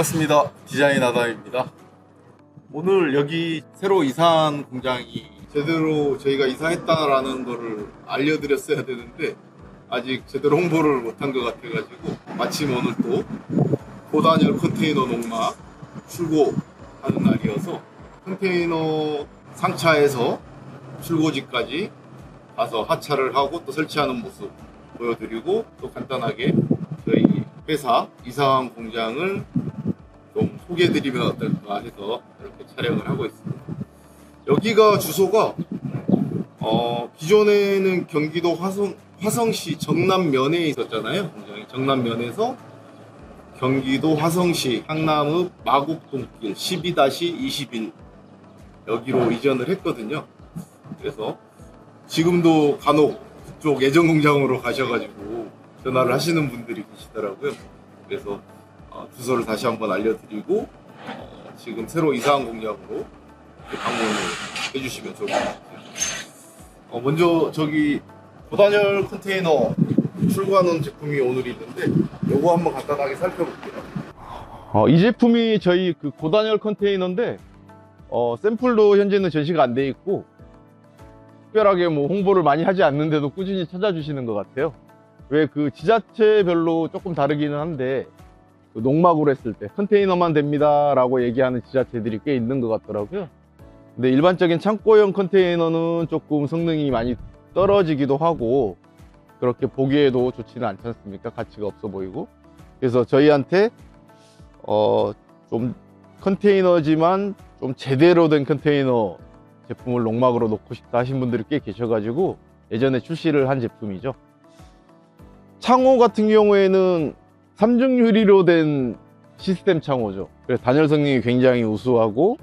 반갑습니다. 디자인 아담입니다. 오늘 여기 새로 이사한 공장이 제대로 저희가 이사했다라는 거를 알려드렸어야 되는데 아직 제대로 홍보를 못한 것 같아가지고 마침 오늘 또 고단열 컨테이너 농막 출고하는 날이어서 컨테이너 상차에서 출고지까지 가서 하차를 하고 또 설치하는 모습 보여드리고 또 간단하게 저희 회사 이사한 공장을 좀 소개해드리면 어떨까 해서 이렇게 촬영을 하고 있습니다. 여기가 주소가 어, 기존에는 경기도 화성, 화성시 정남면에 있었잖아요. 공장이 정남면에서 경기도 화성시 향남읍 마곡동길 12-21 여기로 이전을 했거든요. 그래서 지금도 간혹 그쪽 예전 공장으로 가셔가지고 전화를 하시는 분들이 계시더라고요. 그래서 어, 주소를 다시 한번 알려드리고 어, 지금 새로 이사한 이렇게 방문을 해주시면 좋을 것 같아요. 어, 먼저 저기 고단열 컨테이너 출고하는 제품이 오늘 있는데 요거 한번 간단하게 살펴볼게요. 어, 이 제품이 저희 그 고단열 컨테이너인데 어, 샘플도 현재는 전시가 안 돼 있고 특별하게 뭐 홍보를 많이 하지 않는데도 꾸준히 찾아주시는 것 같아요. 왜 그 지자체별로 조금 다르기는 한데 그 농막으로 했을 때 컨테이너만 됩니다 라고 얘기하는 지자체들이 꽤 있는 것 같더라고요. 근데 일반적인 창고형 컨테이너는 조금 성능이 많이 떨어지기도 하고 그렇게 보기에도 좋지는 않지 않습니까? 가치가 없어 보이고. 그래서 저희한테 어, 좀 컨테이너지만 좀 제대로 된 컨테이너 제품을 농막으로 놓고 싶다 하신 분들이 꽤 계셔가지고 예전에 출시를 한 제품이죠. 창호 같은 경우에는 삼중 유리로 된 시스템 창호죠. 그래서 단열 성능이 굉장히 우수하고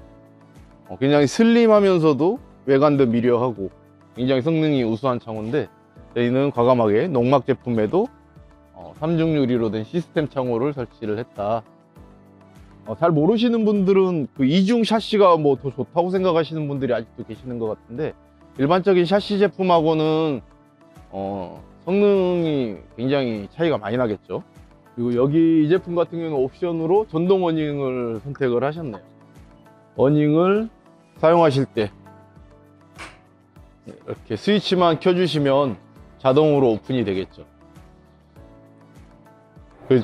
어, 굉장히 슬림하면서도 외관도 미려하고 굉장히 성능이 우수한 창호인데 저희는 과감하게 농막 제품에도 어, 삼중 유리로 된 시스템 창호를 설치를 했다. 어, 잘 모르시는 분들은 그 이중 샤시가 뭐 더 좋다고 생각하시는 분들이 아직도 계시는 것 같은데 일반적인 샤시 제품하고는 어, 성능이 굉장히 차이가 많이 나겠죠. 그리고 여기 이 제품 같은 경우는 옵션으로 전동 어닝을 선택을 하셨네요. 어닝을 사용하실 때 이렇게 스위치만 켜주시면 자동으로 오픈이 되겠죠. 그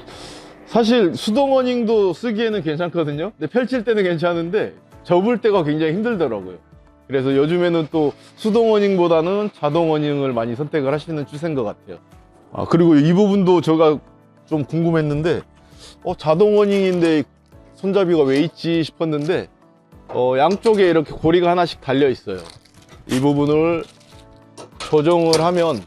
사실 수동 어닝도 쓰기에는 괜찮거든요. 근데 펼칠 때는 괜찮은데 접을 때가 굉장히 힘들더라고요. 그래서 요즘에는 또 수동 어닝보다는 자동 어닝을 많이 선택을 하시는 추세인 것 같아요. 아 그리고 이 부분도 제가 좀 궁금했는데 어, 자동 어닝인데 손잡이가 왜 있지 싶었는데 어, 양쪽에 이렇게 고리가 하나씩 달려 있어요. 이 부분을 조정을 하면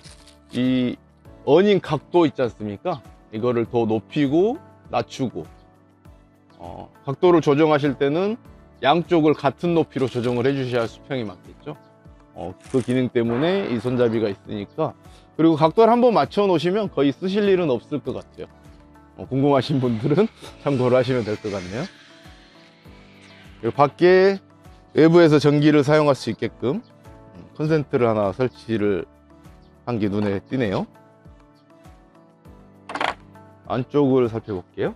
이 어닝 각도 있지 않습니까? 이거를 더 높이고 낮추고 어, 각도를 조정하실 때는 양쪽을 같은 높이로 조정을 해주셔야 수평이 맞겠죠. 어, 그 기능 때문에 이 손잡이가 있으니까 그리고 각도를 한번 맞춰 놓으시면 거의 쓰실 일은 없을 것 같아요. 어, 궁금하신 분들은 참고를 하시면 될 것 같네요. 밖에 외부에서 전기를 사용할 수 있게끔 음, 컨센트를 하나 설치를 한 게 눈에 띄네요. 안쪽을 살펴볼게요.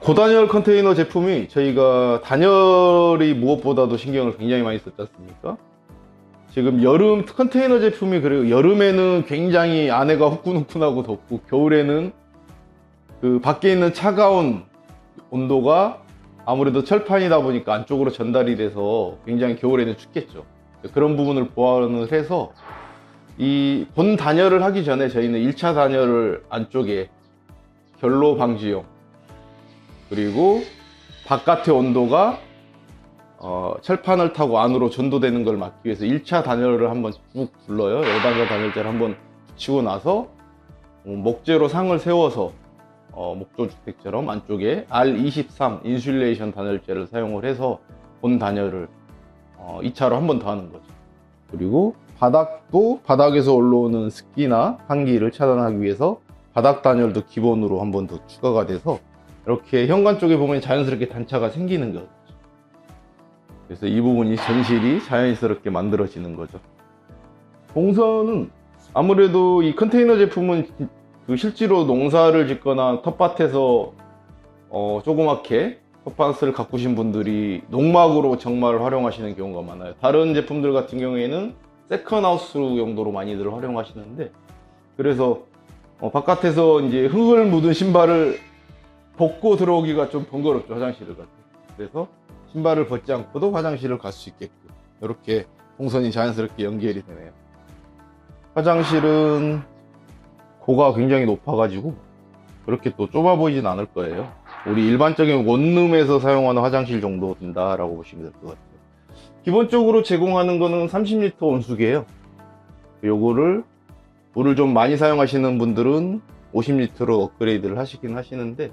고단열 컨테이너 제품이 저희가 단열이 무엇보다도 신경을 굉장히 많이 썼지 않습니까? 지금 여름 컨테이너 제품이 그래요. 여름에는 굉장히 안에가 후끈후끈하고 덥고 겨울에는 그 밖에 있는 차가운 온도가 아무래도 철판이다 보니까 안쪽으로 전달이 돼서 굉장히 겨울에는 춥겠죠. 그런 부분을 보완을 해서 이 본 단열을 하기 전에 저희는 1차 단열을 안쪽에 결로 방지용 그리고 바깥의 온도가 어, 철판을 타고 안으로 전도되는 걸 막기 위해서 1차 단열을 한번 쭉 불러요. 열단자 단열재를 한번 붙이고 나서 어, 목재로 상을 세워서 어, 목조주택처럼 안쪽에 R23 인슐레이션 단열재를 사용을 해서 본 단열을 어, 2차로 한 번 더 하는 거죠. 그리고 바닥도 바닥에서 올라오는 습기나 환기를 차단하기 위해서 바닥 단열도 기본으로 한 번 더 추가가 돼서 이렇게 현관 쪽에 보면 자연스럽게 단차가 생기는 거죠. 그래서 이 부분이 전실이 자연스럽게 만들어지는 거죠. 동선은 아무래도 이 컨테이너 제품은 그 실제로 농사를 짓거나 텃밭에서 어, 조그맣게 텃밭을 가꾸신 분들이 농막으로 정말 활용하시는 경우가 많아요. 다른 제품들 같은 경우에는 세컨하우스 용도로 많이들 활용하시는데 그래서 어, 바깥에서 이제 흙을 묻은 신발을 벗고 들어오기가 좀 번거롭죠 화장실을 갈 때. 그래서 신발을 벗지 않고도 화장실을 갈 수 있게끔 이렇게 동선이 자연스럽게 연결이 되네요. 화장실은 고가 굉장히 높아 가지고 그렇게 또 좁아 보이진 않을 거예요. 우리 일반적인 원룸에서 사용하는 화장실 정도 된다 라고 보시면 될 것 같아요. 기본적으로 제공하는 거는 30리터 온수기예요. 요거를 물을 좀 많이 사용하시는 분들은 50리터로 업그레이드를 하시긴 하시는데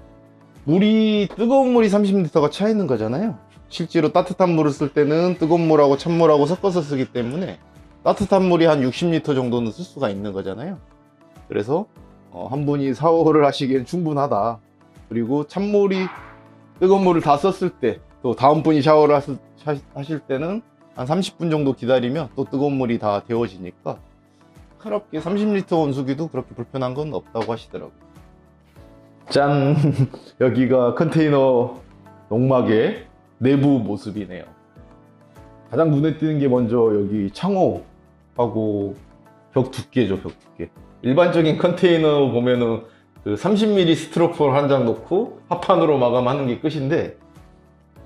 물이 뜨거운 물이 30리터가 차 있는 거잖아요. 실제로 따뜻한 물을 쓸 때는 뜨거운 물하고 찬물하고 섞어서 쓰기 때문에 따뜻한 물이 한 60리터 정도는 쓸 수가 있는 거잖아요. 그래서 어, 한 분이 샤워를 하시기엔 충분하다. 그리고 찬물이 뜨거운 물을 다 썼을 때 또 다음 분이 샤워를 하실, 하실 때는 한 30분 정도 기다리면 또 뜨거운 물이 다 데워지니까 카럽게 30리터 온수기도 그렇게 불편한 건 없다고 하시더라고요. 짠! 여기가 컨테이너 농막의 내부 모습이네요. 가장 눈에 띄는 게 먼저 여기 창호하고 벽 두께죠, 벽 두께. 일반적인 컨테이너 보면은 그 30mm 스티로폼 한장 놓고 합판으로 마감하는 게 끝인데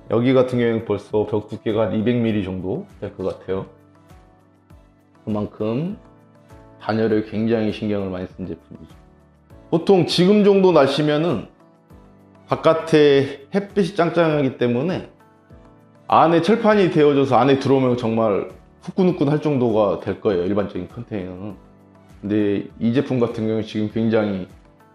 여기 같은 경우에는 벌써 벽 두께가 한 200mm 정도 될 것 같아요. 그만큼 단열에 굉장히 신경을 많이 쓴 제품이죠. 보통 지금 정도 날씨면은 바깥에 햇빛이 짱짱하기 때문에 안에 철판이 되어져서 안에 들어오면 정말 후끈후끈 할 정도가 될 거예요. 일반적인 컨테이너는. 근데 이 제품 같은 경우는 지금 굉장히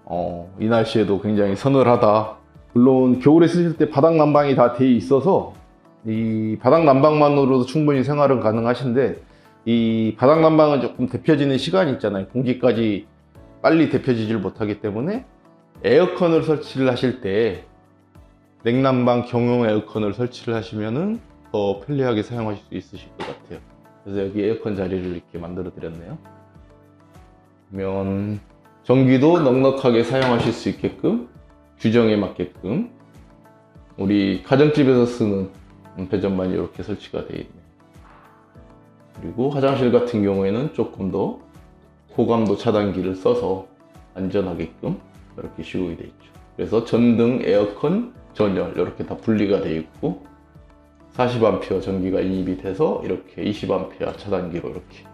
어, 이 날씨에도 굉장히 서늘하다. 물론 겨울에 쓰실 때 바닥 난방이 다 돼 있어서 이 바닥 난방만으로도 충분히 생활은 가능하신데 이 바닥 난방은 조금 데펴지는 시간이 있잖아요. 공기까지 빨리 데펴지질 못하기 때문에 에어컨을 설치를 하실 때 냉난방 경용 에어컨을 설치를 하시면은 더 편리하게 사용하실 수 있으실 것 같아요. 그래서 여기 에어컨 자리를 이렇게 만들어 드렸네요. 그러면 전기도 넉넉하게 사용하실 수 있게끔 규정에 맞게끔 우리 가정집에서 쓰는 배전만이 이렇게 설치가 되어 있네요. 그리고 화장실 같은 경우에는 조금 더 고감도 차단기를 써서 안전하게끔 이렇게 시공이 되어 있죠. 그래서 전등, 에어컨, 전열 이렇게 다 분리가 되어 있고 40A 전기가 인입이 돼서 이렇게 20A 차단기로 이렇게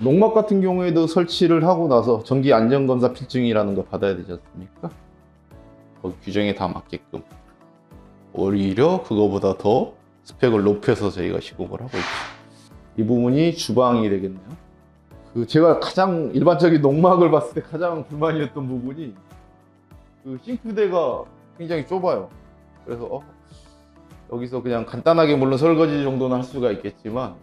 농막 같은 경우에도 설치를 하고 나서 전기 안전검사 필증이라는 거 받아야 되지 않습니까? 거기 규정에 다 맞게끔 오히려 그거보다 더 스펙을 높여서 저희가 시공을 하고 있죠. 이 부분이 주방이 되겠네요. 그 제가 가장 일반적인 농막을 봤을 때 가장 불만이었던 부분이 그 싱크대가 굉장히 좁아요. 그래서 어, 여기서 그냥 간단하게 물론 설거지 정도는 할 수가 있겠지만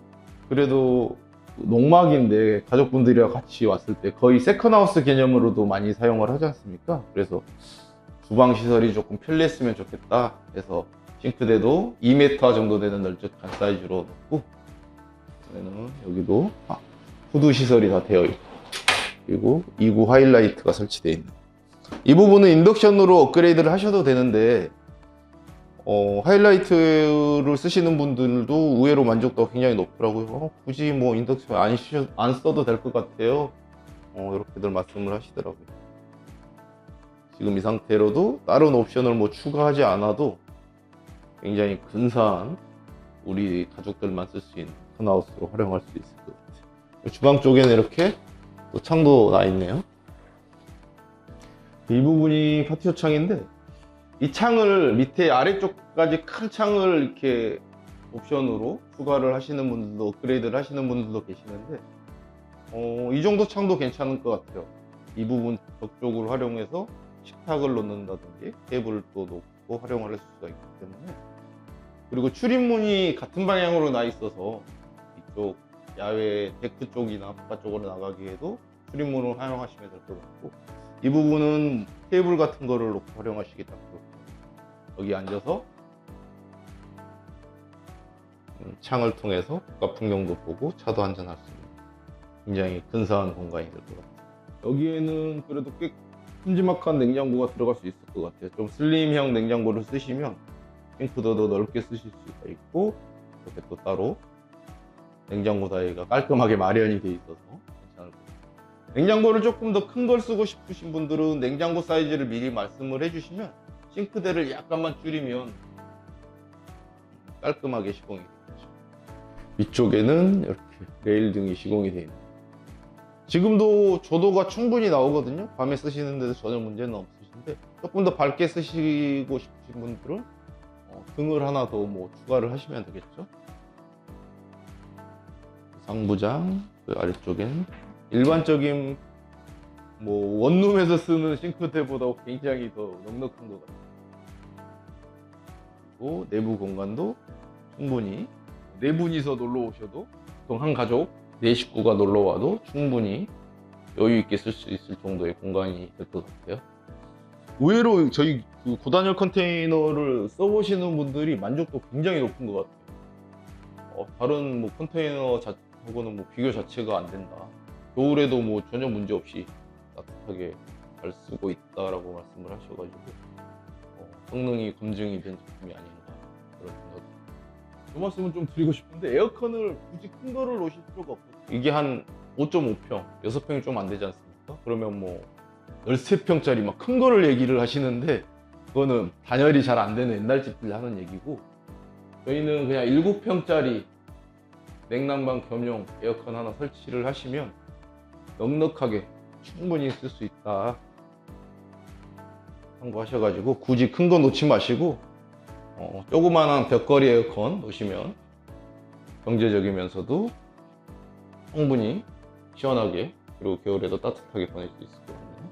그래도 농막인데 가족분들이랑 같이 왔을 때 거의 세컨하우스 개념으로도 많이 사용을 하지 않습니까? 그래서 주방 시설이 조금 편리했으면 좋겠다 해서 싱크대도 2m 정도 되는 널찍한 사이즈로 넣고 그러면은 여기도 아, 후드 시설이 다 되어 있고 그리고 2구 하이라이트가 설치되어 있는 이 부분은 인덕션으로 업그레이드를 하셔도 되는데 어, 하이라이트를 쓰시는 분들도 의외로 만족도가 굉장히 높더라고요. 어, 굳이 뭐 인덕션 안, 쓰셔- 안 써도 될 것 같아요. 어, 이렇게들 말씀을 하시더라고요. 지금 이 상태로도 다른 옵션을 뭐 추가하지 않아도 굉장히 근사한 우리 가족들만 쓸 수 있는 컨하우스로 활용할 수 있을 것 같아요. 주방 쪽에는 이렇게 또 창도 나 있네요. 이 부분이 파티오 창인데 이 창을 밑에 아래쪽까지 큰 창을 이렇게 옵션으로 추가를 하시는 분들도 업그레이드를 하시는 분들도 계시는데 어, 이 정도 창도 괜찮을 것 같아요. 이 부분 저쪽으로 활용해서 식탁을 놓는다든지 테이블을 또 놓고 활용을 할 수가 있기 때문에 그리고 출입문이 같은 방향으로 나 있어서 이쪽 야외 데크 쪽이나 바깥쪽으로 나가기에도 출입문을 활용하시면 될 것 같고 이 부분은 테이블 같은 거를 놓고 활용하시기 딱 좋고 여기 앉아서 음, 창을 통해서 바깥 풍경도 보고 차도 한잔 할 수 있는 굉장히 근사한 공간이 될 것 같아요. 여기에는 그래도 꽤 큼지막한 냉장고가 들어갈 수 있을 것 같아요. 좀 슬림형 냉장고를 쓰시면 싱크도 더 넓게 쓰실 수가 있고 이렇게 또 따로 냉장고 사이가 깔끔하게 마련이 돼 있어서. 냉장고를 조금 더 큰 걸 쓰고 싶으신 분들은 냉장고 사이즈를 미리 말씀을 해주시면 싱크대를 약간만 줄이면 깔끔하게 시공이 되죠. 위쪽에는 이렇게 레일 등이 시공이 되어 있는. 지금도 조도가 충분히 나오거든요. 밤에 쓰시는데도 전혀 문제는 없으신데 조금 더 밝게 쓰시고 싶으신 분들은 어, 등을 하나 더 뭐 추가를 하시면 되겠죠. 상부장 그 아래쪽엔 일반적인 뭐 원룸에서 쓰는 싱크대보다 굉장히 더 넉넉한 것 같아요. 그리고 내부 공간도 충분히 네 분이서 놀러 오셔도 보통 한 가족 네 식구가 놀러 와도 충분히 여유 있게 쓸 수 있을 정도의 공간이 될 것 같아요. 의외로 저희 그 고단열 컨테이너를 써보시는 분들이 만족도 굉장히 높은 것 같아요. 어, 다른 뭐 컨테이너 자하고는 뭐 비교 자체가 안 된다. 겨울에도 뭐 전혀 문제 없이 따뜻하게 잘 쓰고 있다라고 말씀을 하셔가지고 어, 성능이 검증이 된 제품이 아닌가 그런 생각이 그 말씀은 좀 드리고 싶은데 에어컨을 굳이 큰 거를 놓으실 필요가 없거든요. 이게 한 5.5평, 6평이 좀 안 되지 않습니까? 그러면 뭐 13평짜리 막 큰 거를 얘기를 하시는데 그거는 단열이 잘 안 되는 옛날 집들 하는 얘기고 저희는 그냥 7평짜리 냉난방 겸용 에어컨 하나 설치를 하시면 넉넉하게 충분히 쓸 수 있다 참고하셔가지고 굳이 큰 거 놓지 마시고 어, 조그만한 벽걸이 에어컨 놓으시면 경제적이면서도 충분히 시원하게 그리고 겨울에도 따뜻하게 보낼 수 있을 거거든요.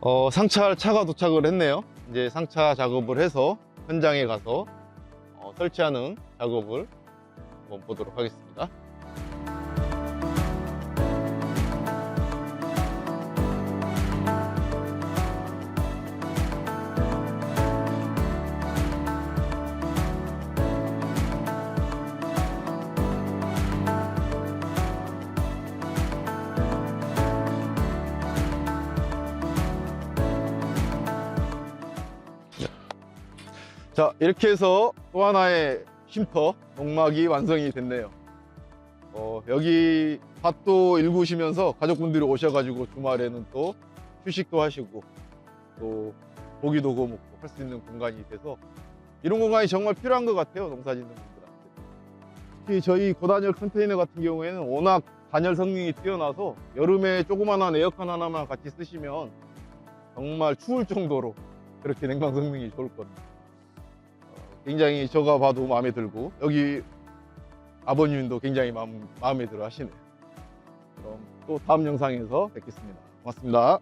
어, 상차할 차가 도착을 했네요. 이제 상차 작업을 해서 현장에 가서 어, 설치하는 작업을 한번 보도록 하겠습니다. 자, 이렇게 해서 또 하나의 쉼터, 농막이 완성이 됐네요. 어, 여기 밭도 일구시면서 가족분들이 오셔가지고 주말에는 또 휴식도 하시고 또 고기도 구워 먹고 할 수 있는 공간이 돼서 이런 공간이 정말 필요한 것 같아요. 농사 짓는 분들한테. 특히 저희 고단열 컨테이너 같은 경우에는 워낙 단열 성능이 뛰어나서 여름에 조그만한 에어컨 하나만 같이 쓰시면 정말 추울 정도로 그렇게 냉방 성능이 좋을 겁니다. 굉장히 저가 봐도 마음에 들고 여기 아버님도 굉장히 마음, 마음에 들어 하시네요. 그럼 또 다음 영상에서 뵙겠습니다. 고맙습니다.